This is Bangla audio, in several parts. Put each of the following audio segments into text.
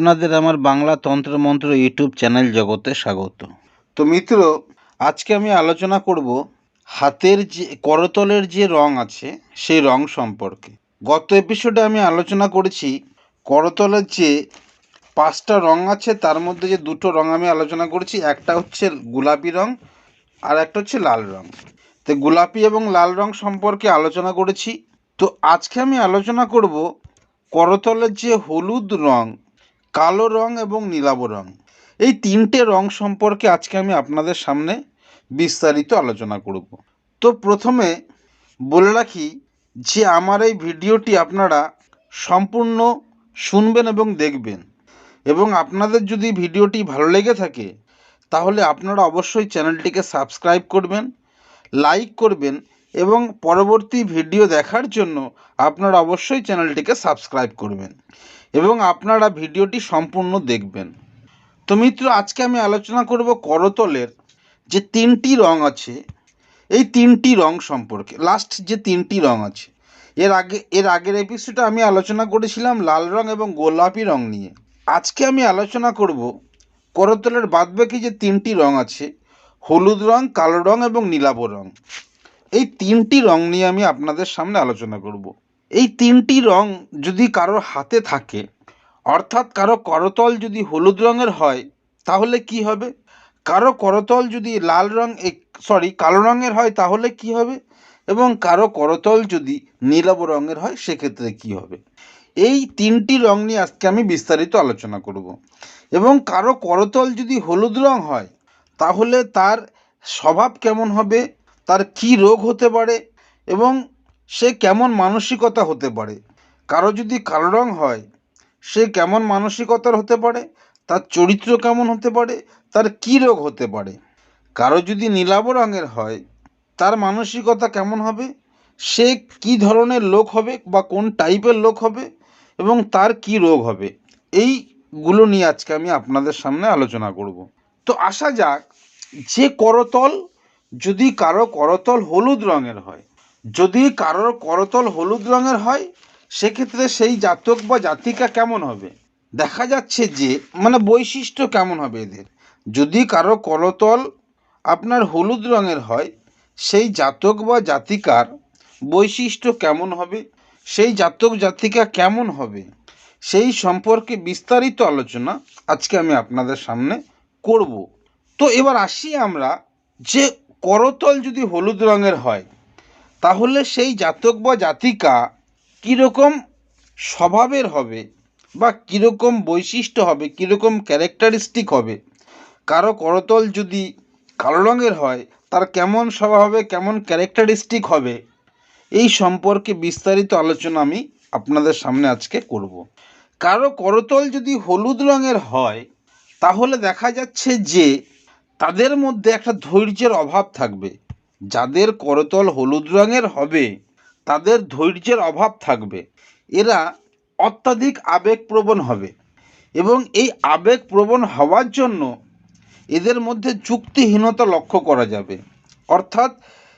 আপনাদের আমার বাংলা তন্ত্রমন্ত্র ইউটিউব চ্যানেল জগতে স্বাগত। তো মিত্র, আজকে আমি আলোচনা করব হাতের যে, করতলের যে রং আছে, সেই রং সম্পর্কে। গত এপিসোডে আমি আলোচনা করেছি করতলের যে পাঁচটা রং আছে, তার মধ্যে যে দুটো রং আমি আলোচনা করেছি, একটা হচ্ছে গোলাপি রং আর একটা হচ্ছে লাল রং। তো গোলাপি এবং লাল রং সম্পর্কে আলোচনা করেছি। তো আজকে আমি আলোচনা করব করতলের যে হলুদ রং কালো রং এবং নীলাভ রং। এই তিনটে রং সম্পর্কে আজকে আমি আপনাদের সামনে বিস্তারিত আলোচনা করব। তো প্রথমে বলে রাখি যে আমার এই ভিডিওটি আপনারা সম্পূর্ণ শুনবেন এবং দেখবেন। এবং আপনাদের যদি ভিডিওটি ভালো লেগে থাকে, তাহলে আপনারা অবশ্যই চ্যানেলটিকে সাবস্ক্রাইব করবেন, লাইক করবেন এবং পরবর্তী ভিডিও দেখার জন্য আপনারা অবশ্যই চ্যানেলটিকে সাবস্ক্রাইব করবেন। এবং আপনারা ভিডিওটি সম্পূর্ণ দেখবেন। তো মিত্র, আজকে আমি আলোচনা করব করতলের যে তিনটি রং আছে, এই তিনটি রং সম্পর্কে। লাস্ট যে তিনটি রং আছে, এর আগে, এর আগের এপিসোডে আমি আলোচনা করেছিলাম লাল রং এবং গোলাপি রং নিয়ে। আজকে আমি আলোচনা করব করতলের বাদবাকি যে তিনটি রং আছে, হলুদ রং, কালো রং এবং নীলাভ রং। এই তিনটি রং নিয়ে আমি আপনাদের সামনে আলোচনা করব। এই তিনটি রং যদি কারোর হাতে থাকে অর্থাৎ কারও করতল যদি হলুদ রঙের হয়, তাহলে কি হবে? কারও করতল যদি লাল রং সরি কালো রঙের হয়, তাহলে কি হবে? এবং কারও করতল যদি নীলাভ রঙের হয়, সেক্ষেত্রে কি হবে? এই তিনটি রং নিয়ে আজকে আমি বিস্তারিত আলোচনা করব। এবং কারও করতল যদি হলুদ রং হয়, তাহলে তার স্বভাব কেমন হবে? তার কি রোগ হতে পারে? এবং সে কেমন মানসিকতা হতে পারে? কারও যদি কালো রং হয় সে কেমন মানসিকতার হতে পারে? তার চরিত্র কেমন হতে পারে? তার কী রোগ হতে পারে? কারও যদি নীলাভ রঙের হয়, তার মানসিকতা কেমন হবে? সে কি ধরনের লোক হবে বা কোন টাইপের লোক হবে এবং তার কি রোগ হবে? এইগুলো নিয়ে আজকে আমি আপনাদের সামনে আলোচনা করব। তো আসা যাক, যে করতল যদি কারও করতল হলুদ রঙের হয়, যদি কারোর করতল হলুদ রঙের হয় সেক্ষেত্রে সেই জাতক বা জাতিকা কেমন হবে? দেখা যাচ্ছে যে মানে বৈশিষ্ট্য কেমন হবে এদের? যদি কারও করতল আপনার হলুদ রঙের হয়, সেই জাতক বা জাতিকার বৈশিষ্ট্য কেমন হবে? সেই জাতক জাতিকা কেমন হবে? সেই সম্পর্কে বিস্তারিত আলোচনা আজকে আমি আপনাদের সামনে করব। তো এবার আসি আমরা যে করতল যদি হলুদ রঙের হয়, তাহলে সেই জাতক বা জাতিকা কীরকম স্বভাবের হবে বা কীরকম বৈশিষ্ট্য হবে, কীরকম ক্যারেক্টারিস্টিক হবে, কারও করতল যদি কালো রঙের হয়, তার কেমন স্বভাব হবে, কেমন ক্যারেক্টারিস্টিক হবে, এই সম্পর্কে বিস্তারিত আলোচনা আমি আপনাদের সামনে আজকে করব। কারও করতল যদি হলুদ রঙের হয়, তাহলে দেখা যাচ্ছে যে তাদের মধ্যে একটা ধৈর্যের অভাব থাকবে। যাদের করতল হলুদ রঙের হবে তাদের ধৈর্যের অভাব থাকবে। এরা অত্যাধিক আবেগপ্রবণ হবে এবং এই আবেগপ্রবণ হওয়ার জন্য এদের মধ্যে যুক্তিহীনতা লক্ষ্য করা যাবে। অর্থাৎ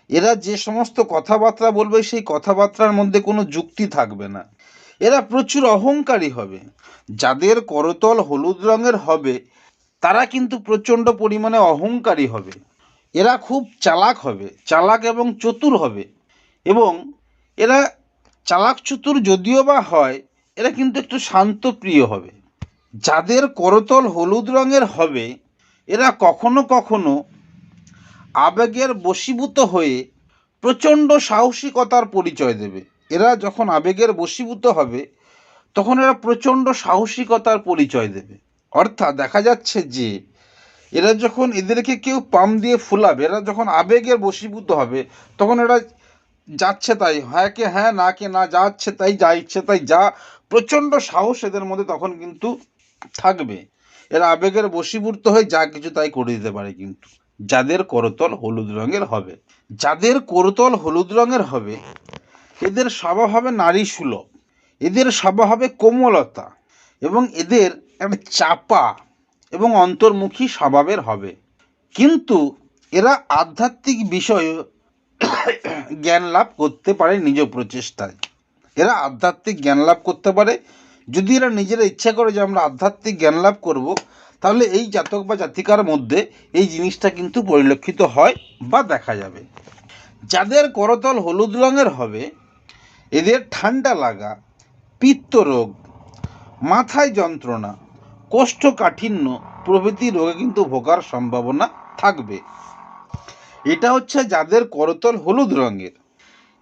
এরা যে সমস্ত কথাবার্তা বলবে, সেই কথাবার্তার মধ্যে কোনো যুক্তি থাকবে না। এরা প্রচুর অহংকারী হবে। যাদের করতল হলুদ রঙের হবে, তারা কিন্তু প্রচণ্ড পরিমাণে অহংকারী হবে। এরা খুব চালাক হবে, চালাক এবং চতুর হবে এবং এরা চালাক চতুর যদিও বা হয়, এরা কিন্তু একটু শান্ত প্রিয় হবে। যাদের করতল হলুদ রঙের হবে, এরা কখনো কখনো আবেগের বশীভূত হয়ে প্রচণ্ড সাহসিকতার পরিচয় দেবে। এরা যখন আবেগের বশীভূত হবে, তখন এরা প্রচণ্ড সাহসিকতার পরিচয় দেবে। অর্থাৎ দেখা যাচ্ছে যে, এরা যখন এদেরকে কেউ পাম দিয়ে ফুলাবে, এরা যখন আবেগের বশীভূত হবে, তখন এরা যাচ্ছে তাই হ্যাঁ কে হ্যাঁ না কে না যাচ্ছে তাই, যা ইচ্ছে তাই যা, প্রচণ্ড সাহস এদের মধ্যে তখন কিন্তু থাকবে। এরা আবেগের বশীভূত হয়ে যা কিছু তাই করে দিতে পারে কিন্তু। যাদের করতল হলুদ রঙের হবে। যাদের করতল হলুদ রঙের হবে, এদের স্বভাব হবে নারী সুলভ। এদের স্বভাব হবে কোমলতা। এবং এদের একটা চাপা এবং অন্তর্মুখী স্বভাবের হবে। কিন্তু এরা আধ্যাত্মিক বিষয়ে জ্ঞান লাভ করতে পারে নিজ প্রচেষ্টায়। এরা আধ্যাত্মিক জ্ঞান লাভ করতে পারে। যদি এরা নিজেরা ইচ্ছা করে যে আমরা আধ্যাত্মিক জ্ঞান লাভ করব, তাহলে এই জাতক বা জাতিকার মধ্যে এই জিনিসটা কিন্তু পরিলক্ষিত হয় বা দেখা যাবে। যাদের করতল হলুদ রঙের হবে, এদের ঠান্ডা লাগা, পিত্ত রোগ, মাথায় যন্ত্রণা, কোষ্ঠকাঠিন্য প্রভৃতি রোগে কিন্তু ভোগার সম্ভাবনা থাকবে। এটা হচ্ছে যাদের করতল হলুদ রঙের।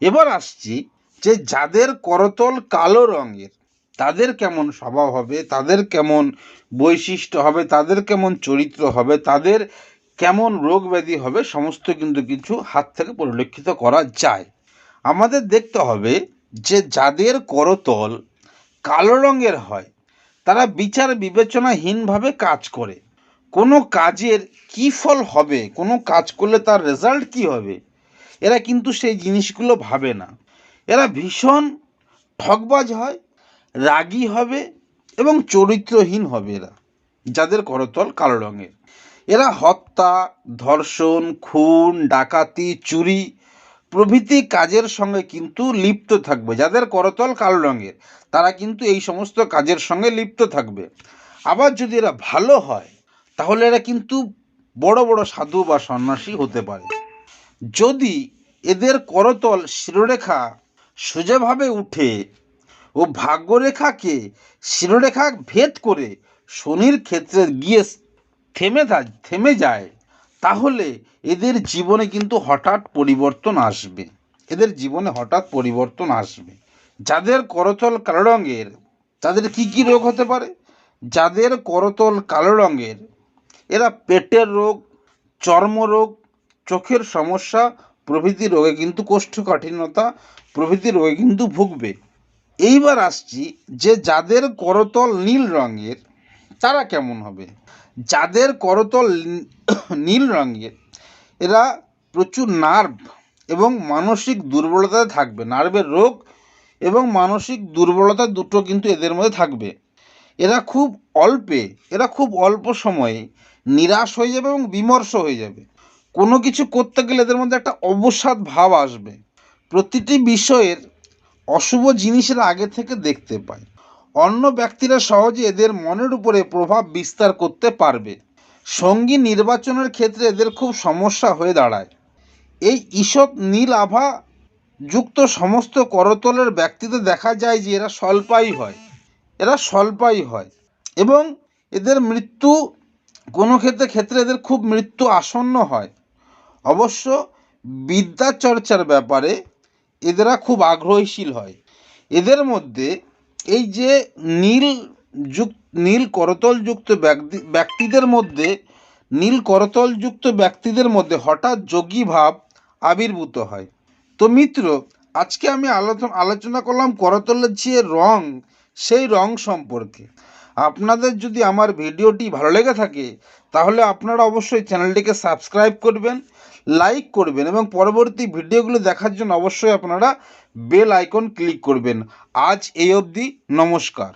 এবার আসছি যে যাদের করতল কালো রঙের, তাদের কেমন স্বভাব হবে, তাদের কেমন বৈশিষ্ট্য হবে, তাদের কেমন চরিত্র হবে, তাদের কেমন রোগ ব্যাধি হবে, সমস্ত কিন্তু কিছু হাত থেকে পরিলক্ষিত করা যায়। আমাদের দেখতে হবে যে যাদের করতল কালো রঙের হয়, তারা বিচার বিবেচনাহীনভাবে কাজ করে। কোনো কাজের কী ফল হবে? কোনো কাজ করলে তার রেজাল্ট কী হবে? এরা কিন্তু সেই জিনিসগুলো ভাবে না। এরা ভীষণ ঠকবাজ হয়, রাগী হবে এবং চরিত্রহীন হবে এরা, যাদের করতল কালো রঙের। এরা হত্যা, ধর্ষণ, খুন, ডাকাতি, চুরি প্রভৃতি কাজের সঙ্গে কিন্তু লিপ্ত থাকবে। যাদের করতল কালো রঙের, তারা কিন্তু এই সমস্ত কাজের সঙ্গে লিপ্ত থাকবে। আবার যদি এরা ভালো হয় তাহলে এরা কিন্তু বড় বড় সাধু বা সন্ন্যাসী হতে পারে। যদি এদের করতল শিরোরেখা সোজাভাবে উঠে ও ভাগ্যরেখাকে শিরোরেখা ভেদ করে শনির ক্ষেত্রে গিয়ে থেমে থেমে যায়, তাহলে এদের জীবনে কিন্তু হঠাৎ পরিবর্তন আসবে। এদের জীবনে হঠাৎ পরিবর্তন আসবে। যাদের করতল কালো রঙের, তাদের কি কি রোগ হতে পারে? যাদের করতল কালো রঙের এরা পেটের রোগ চর্মরোগ চোখের সমস্যা, প্রভৃতি রোগে কিন্তু কোষ্ঠকাঠিন্যতা, প্রভৃতি রোগে কিন্তু ভুগবে। এইবার আসছি যে যাদের করতল নীল রঙের, তারা কেমন হবে? যাদের করতল নীল রঙের, এরা প্রচুর নার্ভ এবং মানসিক দুর্বলতায় থাকবে। নার্ভের রোগ এবং মানসিক দুর্বলতা দুটো কিন্তু এদের মধ্যে থাকবে। এরা খুব অল্পে, এরা খুব অল্প সময়ে নিরাশ হয়ে যাবে এবং বিমর্ষ হয়ে যাবে। কোনো কিছু করতে গেলে এদের মধ্যে একটা অবসাদ ভাব আসবে। প্রতিটি বিষয়ের অশুভ জিনিসের আগে থেকে দেখতে পায়। অন্য ব্যক্তিরা সহজে এদের মনের উপরে প্রভাব বিস্তার করতে পারবে। সঙ্গী নির্বাচনের ক্ষেত্রে এদের খুব সমস্যা হয়ে দাঁড়ায়। এই ঈষৎ নীল আভা যুক্ত সমস্ত করতলের ব্যক্তিতে দেখা যায় যে এরা স্বল্পায়ী হয়। এরা স্বল্পায়ী হয় এবং এদের মৃত্যু কোনো ক্ষেত্রে ক্ষেত্রে এদের খুব মৃত্যু আসন্ন হয়। অবশ্য বিদ্যা চর্চার ব্যাপারে এদেরা খুব আগ্রহীশীল হয়। এদের মধ্যে এই যে নীল যুক, নীল করতলযুক্ত ব্যক্তি, ব্যক্তিদের মধ্যে, নীল করতলযুক্ত ব্যক্তিদের মধ্যে হঠাৎ যোগী ভাব আবির্ভূত হয়। তো মিত্র, আজকে আমি আলোচনা আলোচনা করলাম করতলের যে রং, সেই রং সম্পর্কে। আপনাদের যদি আমার ভিডিওটি ভালো লেগে থাকে, তাহলে আপনারা অবশ্যই চ্যানেলটিকে সাবস্ক্রাইব করবেন, লাইক করবেন এবং পরবর্তী ভিডিওগুলো দেখার জন্য অবশ্যই আপনারা বেল আইকন ক্লিক করবেন। আজ এই অবধি, নমস্কার।